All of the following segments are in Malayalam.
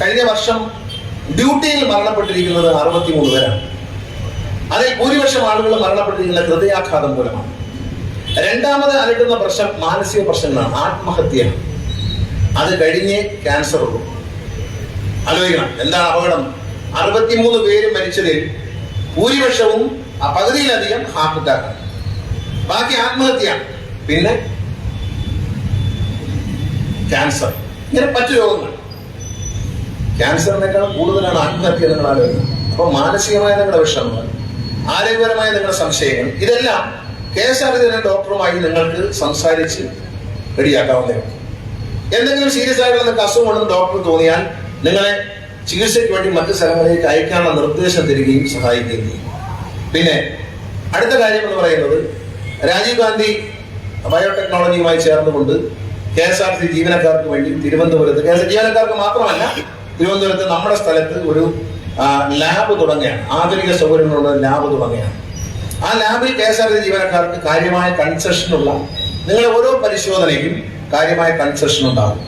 കഴിഞ്ഞ വർഷം ഡ്യൂട്ടിയിൽ മരണപ്പെട്ടിരിക്കുന്നത് അറുപത്തിമൂന്ന് പേരാണ്. അതിൽ ഭൂരിപക്ഷം ആളുകൾ മരണപ്പെട്ടിരിക്കുന്ന ഹൃദയാഘാതം മൂലമാണ്. രണ്ടാമത് അലട്ടുന്ന പ്രശ്നം മാനസിക പ്രശ്നങ്ങളാണ്. ആത്മഹത്യയാണ്. അത് കഴിഞ്ഞ് ക്യാൻസർ ഉള്ളൂ. ആലോചിക്കണം. എന്താണ് അപകടം? അറുപത്തിമൂന്ന് പേര് മരിച്ചതിൽ ഭൂരിപക്ഷവും ആ പകുതിയിലധികം ഹാർട്ട് അറ്റാക്കാണ് ബാക്കി ആത്മഹത്യയാണ്. പിന്നെ ക്യാൻസർ ഇങ്ങനെ മറ്റു രോഗങ്ങൾ. ക്യാൻസറിനേക്കാൾ കൂടുതലാണ് ആത്മഹത്യ നിങ്ങൾ ആലോചിക്കുന്നത്. അപ്പോൾ മാനസികമായ നിങ്ങളുടെ വിഷമങ്ങൾ ആരോഗ്യപരമായ നിങ്ങളുടെ സംശയങ്ങൾ ഇതെല്ലാം കെ എസ് ആർ ഇതിന്റെ ഡോക്ടറുമായി നിങ്ങൾക്ക് സംസാരിച്ച് റെഡിയാക്കാവുന്നതാണ് എന്തെങ്കിലും സീരിയസ് ആയിട്ടുള്ള നിങ്ങൾക്ക് അസുഖമുണ്ടെന്ന് ഡോക്ടർ തോന്നിയാൽ നിങ്ങളെ ചികിത്സയ്ക്ക് വേണ്ടി മറ്റു സ്ഥലങ്ങളിലേക്ക് അയക്കാനുള്ള നിർദ്ദേശം തരികയും സഹായിക്കുകയും ചെയ്യും. പിന്നെ അടുത്ത കാര്യം എന്ന് പറയുന്നത് രാജീവ് ഗാന്ധി ബയോടെക്നോളജിയുമായി ചേർന്നുകൊണ്ട് കെ എസ് ആർ സി ജീവനക്കാർക്ക് വേണ്ടി തിരുവനന്തപുരത്ത് കെ എസ് ജീവനക്കാർക്ക് മാത്രമല്ല തിരുവനന്തപുരത്ത് നമ്മുടെ സ്ഥലത്ത് ഒരു ലാബ് തുടങ്ങുകയാണ്. ആധുനിക സൗകര്യങ്ങളുള്ള ലാബ് തുടങ്ങുകയാണ്. ആ ലാബിൽ കെ എസ് ആർ ടി ജീവനക്കാർക്ക് കാര്യമായ കൺസെഷനുള്ള നിങ്ങളുടെ ഓരോ പരിശോധനയ്ക്കും കാര്യമായ കൺസെഷൻ ഉണ്ടാകും.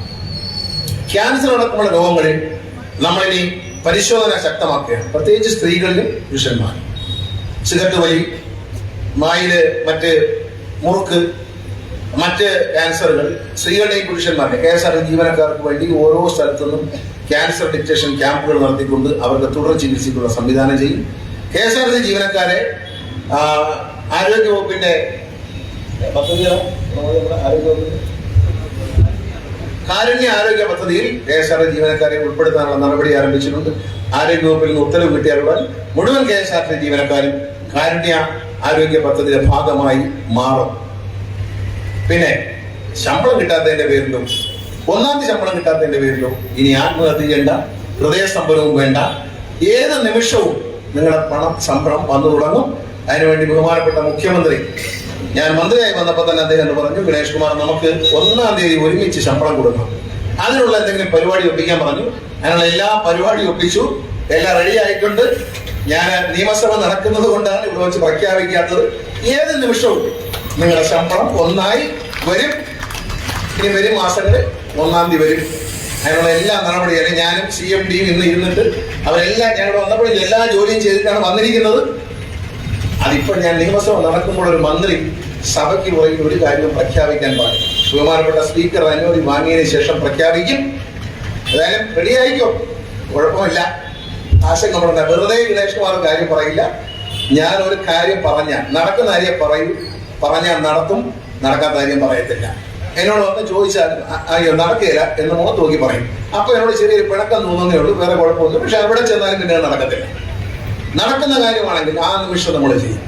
ക്യാൻസർ അടക്കമുള്ള രോഗങ്ങളിൽ നമ്മളിനി പരിശോധന ശക്തമാക്കുകയാണ്. പ്രത്യേകിച്ച് സ്ത്രീകളിലും പുരുഷന്മാരും സിഗരറ്റ് വലി മായിൽ മറ്റ് മുറുക്ക് മറ്റ് ക്യാൻസറുകൾ സ്ത്രീകളുടെയും പുരുഷന്മാരുടെയും കെ എസ് ആർ ജീവനക്കാർക്ക് വേണ്ടി ഓരോ സ്ഥലത്തു നിന്നും ക്യാൻസർ ഡിറ്റക്ഷൻ ക്യാമ്പുകൾ നടത്തിക്കൊണ്ട് അവർക്ക് തുടർ ചികിത്സയ്ക്കുള്ള സംവിധാനം ചെയ്യും. കെ എസ് ആർ സി ജീവനക്കാരെ ആരോഗ്യവകുപ്പിന്റെ കാരുണ്യ ആരോഗ്യ പദ്ധതിയിൽ കെ എസ് ആർ ജീവനക്കാരെ ഉൾപ്പെടുത്താനുള്ള നടപടി ആരംഭിച്ചിട്ടുണ്ട്. ആരോഗ്യവകുപ്പിൽ നിന്ന് ഉത്തരവ് കിട്ടിയാലുടൻ മുഴുവൻ കെ എസ് ആർ ടി ജീവനക്കാരും കാരുണ്യ ആരോഗ്യ പദ്ധതിയുടെ ഭാഗമായി മാറും. പിന്നെ ശമ്പളം കിട്ടാത്തതിന്റെ പേരിലും ഒന്നാം ശമ്പളം കിട്ടാത്തതിന്റെ പേരിലും ഇനി ആത്മഹത്യ ചെയ്യേണ്ട ഹൃദയസ്തംഭനവും വേണ്ട. ഏത് നിമിഷവും നിങ്ങളുടെ പണം ശമ്പളം വന്നു തുടങ്ങും. അതിനുവേണ്ടി ബഹുമാനപ്പെട്ട മുഖ്യമന്ത്രി ഞാൻ മന്ത്രിയായി വന്നപ്പോൾ തന്നെ അദ്ദേഹം എന്ന് പറഞ്ഞു? ഗണേഷ് കുമാർ നമുക്ക് ഒന്നാം തീയതി ഒരുമിച്ച് ശമ്പളം കൊടുക്കണം. അതിനുള്ള എന്തെങ്കിലും പരിപാടി ഒപ്പിക്കാൻ പറഞ്ഞു. അതിനുള്ള എല്ലാ പരിപാടിയും ഒപ്പിച്ചു. എല്ലാം റെഡി ആയിട്ടുണ്ട്. ഞാൻ നിയമസഭ നടക്കുന്നത് കൊണ്ടാണ് ഇവിടെ വെച്ച് പ്രഖ്യാപിക്കാത്തത്. ഏത് നിമിഷവും നിങ്ങളുടെ ശമ്പളം ഒന്നായി വരും. ഇനി വരും മാസങ്ങളിൽ ഒന്നാം തീയതി വരും. അതിനുള്ള എല്ലാ നടപടികളും ഞാനും സി എം ഡിയും ഇന്ന് ഇരുന്നിട്ട് അവരെല്ലാം ഞങ്ങളുടെ വന്നപ്പോഴും എല്ലാ ജോലിയും ചെയ്തിട്ടാണ് വന്നിരിക്കുന്നത്. അതിപ്പോൾ ഞാൻ നിയമസഭ നടക്കുമ്പോൾ ഒരു മന്ത്രി സഭയ്ക്ക് പോയി ഒരു കാര്യവും പ്രഖ്യാപിക്കാൻ പാടില്ല ബഹുമാനപ്പെട്ട സ്പീക്കർ അനുമതി വാങ്ങിയതിനു ശേഷം പ്രഖ്യാപിക്കും. ഏതായാലും റെഡിയായിക്കോ കുഴപ്പമില്ല. ആശങ്കപ്പെടേണ്ട വെറുതെ ഗണേഷ് കാര്യം പറയില്ല. ഞാൻ ഒരു കാര്യം പറഞ്ഞ നടക്കുന്ന കാര്യം പറയും പറഞ്ഞാൽ നടത്തും നടക്കാത്ത കാര്യം പറയത്തില്ല. എന്നോട് വന്ന് ചോദിച്ചാൽ അയ്യോ നടക്കില്ല എന്ന് മുഖത്ത് നോക്കി പറയും. അപ്പൊ എന്നോട് ചെറിയൊരു പിണക്കം തോന്നുന്നേ ഉള്ളൂ വേറെ കുഴപ്പമൊന്നും പക്ഷെ അവിടെ ചെന്നാലും പിന്നെ നടക്കത്തില്ല. നടക്കുന്ന കാര്യമാണെങ്കിൽ ആ നിമിഷം നമ്മൾ ചെയ്യും.